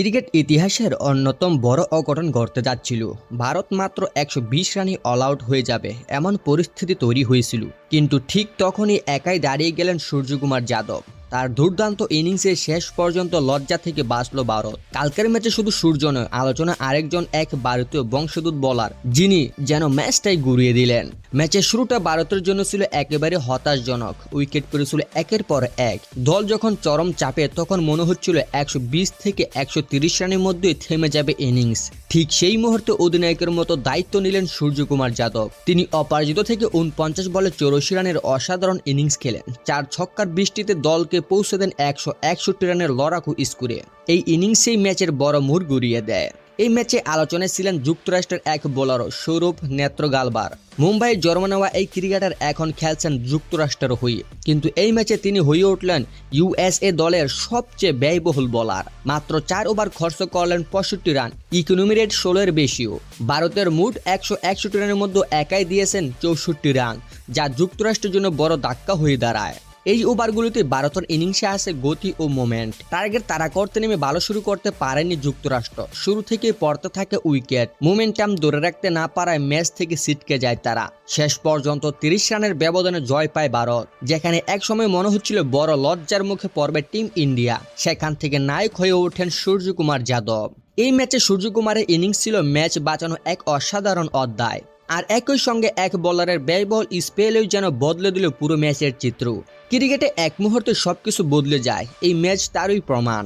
Cricket ইতিহাসের অন্যতম বড় অঘটন ঘটতে যাচ্ছিল। ভারত মাত্র একশো বিশ রানে অল আউট হয়ে যাবে, এমন পরিস্থিতি তৈরি হয়েছিল। কিন্তু ঠিক তখনই একাই দাঁড়িয়ে গেলেন সূর্যকুমার যাদব। তার দুর্দান্ত ইনিংসে শেষ পর্যন্ত লজ্জা থেকে বাঁচল ভারত। কালকের ম্যাচে শুধু সূর্য নয়, আলোচনা আরেকজন এক ভারতীয় বংশদূত বলার যিনি যেন ম্যাচটাই গুড়িয়ে দিলেন। ম্যাচের শুরুটা ভারতের জন্য ছিল একেবারে হতাশজনক, উইকেট পড়েছিল একের পর এক। দল যখন চরম চাপে, তখন মনে হচ্ছিল একশো বিশ থেকে একশো রানের মধ্যেই থেমে যাবে ইনিংস। ঠিক সেই মুহূর্তে অধিনায়কের মতো দায়িত্ব নিলেন সূর্যকুমার যাদব। তিনি অপরাজিত থেকে উনপঞ্চাশ বলে চৌরাশি রানের অসাধারণ ইনিংস খেলেন। চার ছক্কার বৃষ্টিতে দলকে পৌঁছে দেন একশো একষট্টি রানের লড়াকু স্কোরে। এই ইনিংসেই ম্যাচের বড় মোড় ঘুরিয়ে দেয়। এই ম্যাচে আলোচনায় ছিলেন যুক্তরাষ্ট্রের এক বোলারও সৌরভ নেত্রগালবার। মুম্বাইয়ের জন্ম নেওয়া এই ক্রিকেটার এখন খেলছেন যুক্তরাষ্ট্রের হয়ে কিন্তু এই ম্যাচে তিনি হয়ে উঠলেন ইউএসএ দলের সবচেয়ে ব্যয়বহুল বোলার। মাত্র চার ওভার খরচ করলেন পঁয়ষট্টি রান ইকোনমি রেট ষোলোর বেশিও। ভারতের মুড একশো একষট্টি রানের মধ্যে একাই দিয়েছেন চৌষট্টি রান, যা যুক্তরাষ্ট্রের জন্য বড় ধাক্কা হয়ে দাঁড়ায়। এই ওভারগুলোতে ভারতের ইনিংসে আসে গতি ও মোমেন্ট। টার্গেট তারা করতে নেমে ভালো শুরু করতে পারেনি যুক্তরাষ্ট্র। শুরু থেকে পড়তে থাকে উইকেট। মোমেন্টাম ধরে রাখতে না পারায় ম্যাচ থেকে ছিটকে যায় তারা। শেষ পর্যন্ত তিরিশ রানের ব্যবধানে জয় পায় ভারত, যেখানে একসময় মনে হচ্ছিল বড় লজ্জার মুখে পড়বে টিম ইন্ডিয়া। সেখান থেকে নায়ক হয়ে ওঠেন সূর্যকুমার যাদব। এই ম্যাচে সূর্যকুমারের ইনিংস ছিল ম্যাচ বাঁচানো এক অসাধারণ অধ্যায়। আর একই সঙ্গে এক বলারের ব্যয়বহুল স্পেলেও যেন বদলে দিল পুরো ম্যাচের চিত্র। ক্রিকেটে এক মুহূর্তে সবকিছু বদলে যায়। এই ম্যাচ তারই প্রমাণ।